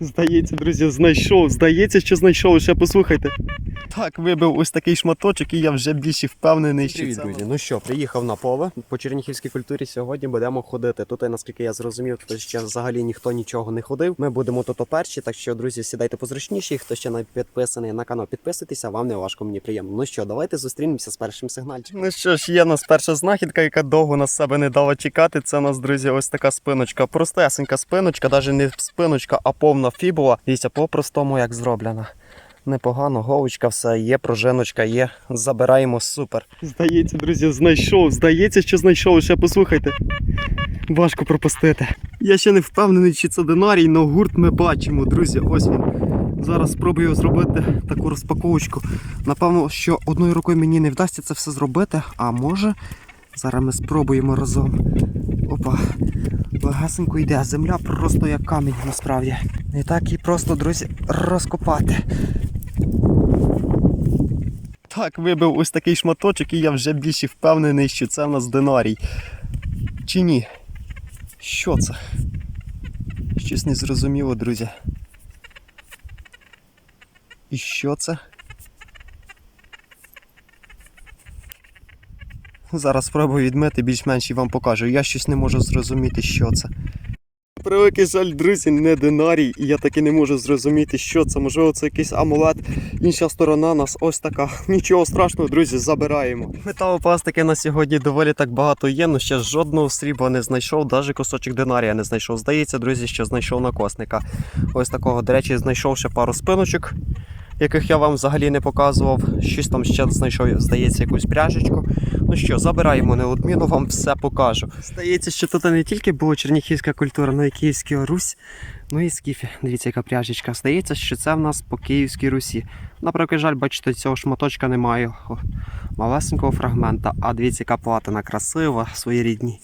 Здається, друзі, знайшов. Здається, що знайшов. Ще послухайте. Так, вибив ось такий шматочок, і я вже більше впевнений, що Привіт, це... друзі. Ну що, приїхав на поле. По черніхівській культурі сьогодні будемо ходити. Тут, наскільки я зрозумів, тут ще взагалі ніхто нічого не ходив. Ми будемо тут перші, так що, друзі, сідайте позручніше. І Хто ще не підписаний на канал, підписуйтеся, вам не важко, мені приємно. Ну що, давайте зустрінемося з першим сигнальчиком. Ну що ж, є у нас перша знахідка, яка довго на себе не дала чекати. Це у нас, друзі, ось така спиночка. Простесенька спиночка, навіть не спиночка, а повна фібула. Дивіться, по-простому як зроблена. Непогано, говочка, все є, пружиночка є. Забираємо супер. Здається, друзі, знайшов. Здається, що знайшов. Ще послухайте. Важко пропустити. Я ще не впевнений, чи це динарій, але гурт ми бачимо, друзі. Ось він. Зараз спробую зробити таку розпаковочку. Напевно, що одною рукою мені не вдасться це все зробити, а може, зараз ми спробуємо разом. Опа, легасенько йде. Земля просто як камінь насправді. Не так і просто, друзі, розкопати. Так, вибив ось такий шматочок, і я вже більше впевнений, що це в нас динарій. Чи ні? Що це? Щось не зрозуміло, друзі. І що це? Зараз спробую відмити більш-менш і вам покажу. Я щось не можу зрозуміти, що це. Превеликий жаль, друзі, не динарій, і я таки не можу зрозуміти, що це. Можливо, це якийсь амулет. Інша сторона нас ось така. Нічого страшного, друзі, забираємо. Металопластики на сьогодні доволі так багато є, але ще жодного срібла не знайшов, навіть кусочок динарія не знайшов. Здається, друзі, що знайшов накосника. Ось такого. До речі, знайшов ще пару спиночок, яких я вам взагалі не показував. Щось там ще знайшов, здається, якусь пряжечку. Ну що, забираємо неодмінно, вам все покажу. Здається, що тут не тільки була черніхівська культура, але й Київська Русь, ну і скіфі. Дивіться, яка пряжечка. Здається, що це в нас по Київській Русі. Наприклад, жаль, бачите, цього шматочка немає. Малесенького фрагмента. А дивіться, яка платина красива, своєрідні.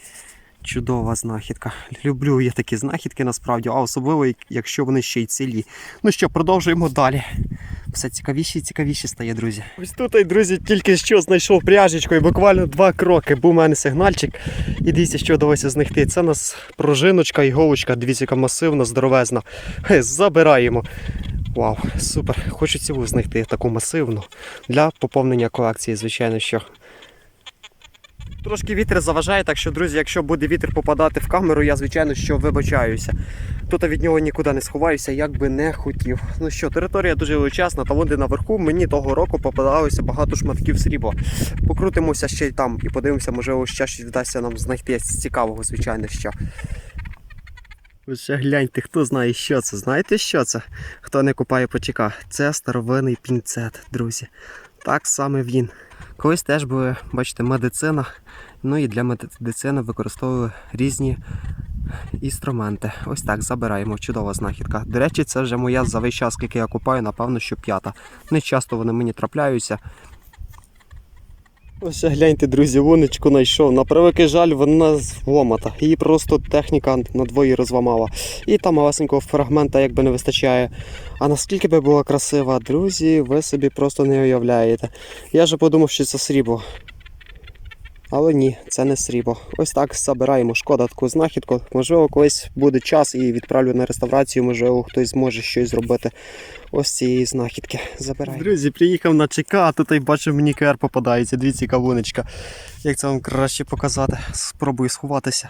Чудова знахідка. Люблю я такі знахідки насправді, а особливо, якщо вони ще й цілі. Ну що, продовжуємо далі. Все цікавіше і цікавіше стає, друзі. Ось тут, друзі, тільки що знайшов пряжечку і буквально два кроки. Був у мене сигнальчик. І дивіться, що вдалося знайти. Це у нас пружиночка і голочка, дивіться, яка масивна, здоровезна. Хе, Забираємо. Вау, супер. Хочу цілу знайти таку масивну для поповнення колекції, звичайно, що. Трошки вітер заважає, так що, друзі, якщо буде вітер попадати в камеру, я звичайно що вибачаюся. Тут від нього нікуди не сховаюся, як би не хотів. Ну що, територія дуже величезна, та вон наверху мені того року попадалося багато шматків срібла. Покрутимося ще й там і подивимося, можливо, ще щось вдасться нам знайти з цікавого, звичайно, що. Ви ще гляньте, хто знає, що це. Знаєте, що це? Хто не купає почека? Це старовинний пінцет, друзі. Так саме він. Колись теж була, бачите, медицина. Ну і для медицини використовували різні інструменти. Ось так забираємо. Чудова знахідка. До речі, це вже моя за весь час, скільки я купаю, напевно, що п'ята. Не часто вони мені трапляються. Ось гляньте, друзі, вонечку знайшов. На превеликий жаль, вона зломата. Її просто техніка надвоє розламала. І там малесенького фрагмента якби не вистачає. А наскільки би була красива, друзі, ви собі просто не уявляєте. Я же подумав, що це срібло. Але ні, це не срібло. Ось так забираємо. Шкода таку знахідку. Можливо, колись буде час і відправлю на реставрацію, можливо, хтось зможе щось зробити. Ось цієї знахідки. Забираю. Друзі, приїхав на ЧК, а тут і бачу, мені КР попадається. Дивіться, кавунечка. Як це вам краще показати? Спробую сховатися.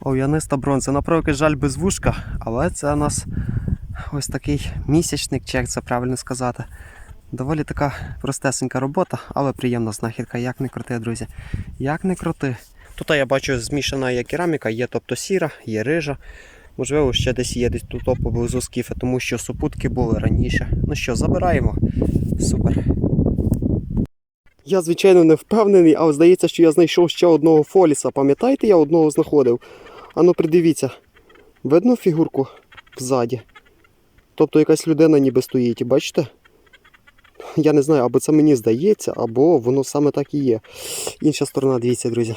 Ов'яниста бронза. На превеликий жаль без вушка, але це у нас ось такий місячник, чи як це правильно сказати. Доволі така простесенька робота, але приємна знахідка. Як не крути, друзі. Як не крути. Тут я бачу змішана є кераміка, є тобто сіра, є рижа. Можливо, ще десь є десь тут поблизу скіфи, тому що супутки були раніше. Ну що, забираємо. Супер. Я, звичайно, не впевнений, але здається, що я знайшов ще одного фоліса. Пам'ятаєте, я одного знаходив? Ану, придивіться. Видно фігурку ззаді? Тобто якась людина ніби стоїть, бачите? Я не знаю, або це мені здається, або воно саме так і є. Інша сторона, дивіться, друзі.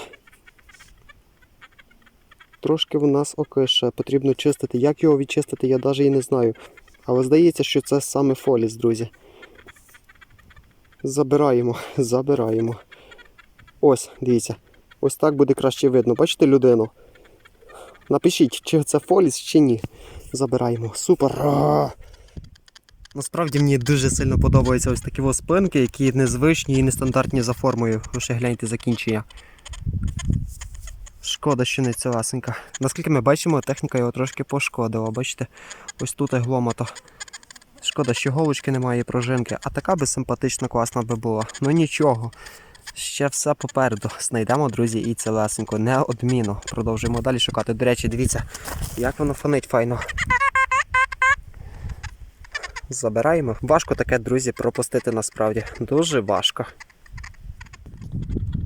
Трошки в нас окише, потрібно чистити. Як його відчистити, я навіть і не знаю. Але здається, що це саме фоліс, друзі. Забираємо, забираємо. Ось, дивіться. Ось так буде краще видно. Бачите людину? Напишіть, чи це фоліс, чи ні. Забираємо. Супер! Насправді мені дуже сильно подобаються ось такі спинки, які незвичні і нестандартні за формою. Ви ще гляньте закінчення. Шкода, що не цілесенька. Наскільки ми бачимо, техніка його трошки пошкодила. Бачите, ось тут і гломата. Шкода, що голочки немає і пружинки, а така би симпатична, класна би була. Ну нічого. Ще все попереду. Знайдемо, друзі, і цілесенько. Неодмінно. Продовжуємо далі шукати. До речі, дивіться, як воно фонить файно. Забираємо. Важко таке, друзі, пропустити насправді. Дуже важко.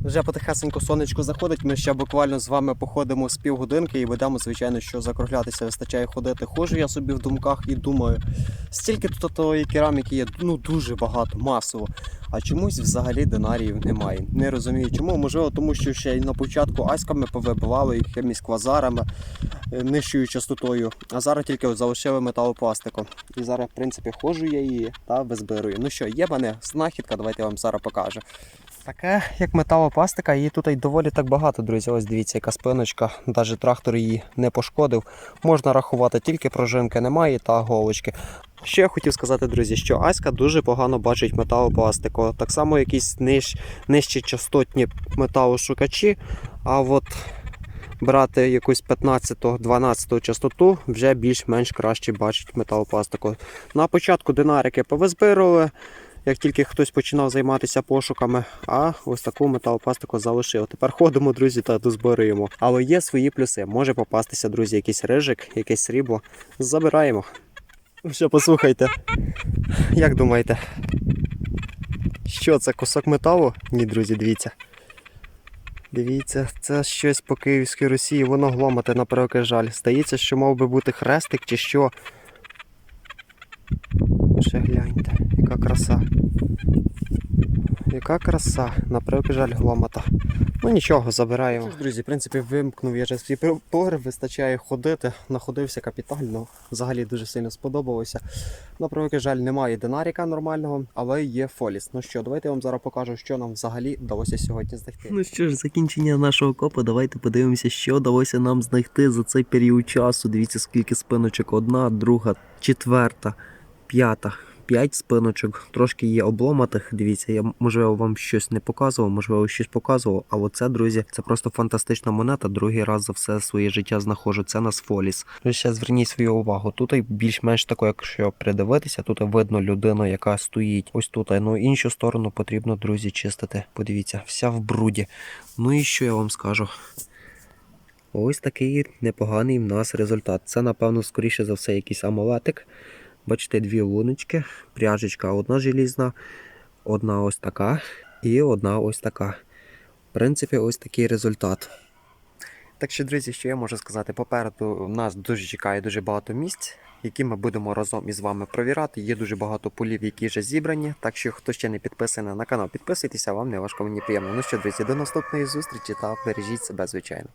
Вже потихесенько сонечко заходить. Ми ще буквально з вами походимо з півгодинки і ведемо, звичайно, що закруглятися. Вистачає ходити. Хожу я собі в думках і думаю, стільки тут тої кераміки є, ну дуже багато, масово. А чомусь взагалі динаріїв немає. Не розумію чому. Можливо, тому що ще й на початку аськами повибивали якимись квазарами, е, нижчою частотою. А зараз тільки залишили металопластиком. І зараз, в принципі, ходжу я її та визбирую. Ну що, є мене знахідка, давайте я вам зараз покажу. Таке, як металопластика, її тут й доволі так багато, друзі. Ось дивіться, яка спиночка, навіть трактор її не пошкодив. Можна рахувати тільки пружинки немає та голочки. Ще я хотів сказати, друзі, що Аська дуже погано бачить металопластику. Так само якісь ниж, нижчі частотні металошукачі, а от брати якусь 15-12 частоту вже більш-менш краще бачить металопластику. На початку динарики повизбирували, як тільки хтось починав займатися пошуками, а ось таку металопластику залишив. Тепер ходимо, друзі, та дозбираємо. Але є свої плюси. Може попастися, друзі, якийсь рижик, якесь срібло. Забираємо. Що послухайте. Як думаєте? Що це кусок металу? Ні, друзі, дивіться. Дивіться, це щось по Київській Росії, воно гломате на превеликий жаль. Здається, що мав би бути хрестик чи що. Ще гляньте, яка краса. Яка краса, на превеликий жаль гломата. Ну нічого, забираємо. Друзі, в принципі, вимкнув я вже свій прибор, вистачає ходити, находився капітально. Взагалі дуже сильно сподобалося. На превеликий жаль, немає динаріка нормального, але є фоліс. Ну що, давайте я вам зараз покажу, що нам взагалі вдалося сьогодні знайти. Ну що ж, закінчення нашого копу. Давайте подивимося, що вдалося нам знайти за цей період часу. Дивіться, скільки спиночок. Одна, друга, четверта, п'ята. П'ять спиночок, трошки є обломатих. Дивіться, я можливо вам щось не показував, можливо, щось показував. А оце, друзі, це просто фантастична монета. Другий раз за все своє життя знаходжу. Це нас фоліс. Ще зверніть свою увагу. Тут більш-менш тако, якщо придивитися, тут видно людину, яка стоїть ось тут. Ну іншу сторону потрібно, друзі, чистити. Подивіться, вся в бруді. Ну і що я вам скажу? Ось такий непоганий в нас результат. Це, напевно, скоріше за все, якийсь амулетик. Бачите, дві луночки, пряжечка одна желізна, одна ось така і одна ось така. В принципі, ось такий результат. Так що, друзі, що я можу сказати? Попереду нас дуже чекає дуже багато місць, які ми будемо разом із вами провірати. Є дуже багато полів, які вже зібрані. Так що, хто ще не підписаний на канал, підписуйтеся, вам не важко, мені приємно. Ну що, друзі, до наступної зустрічі та бережіть себе, звичайно.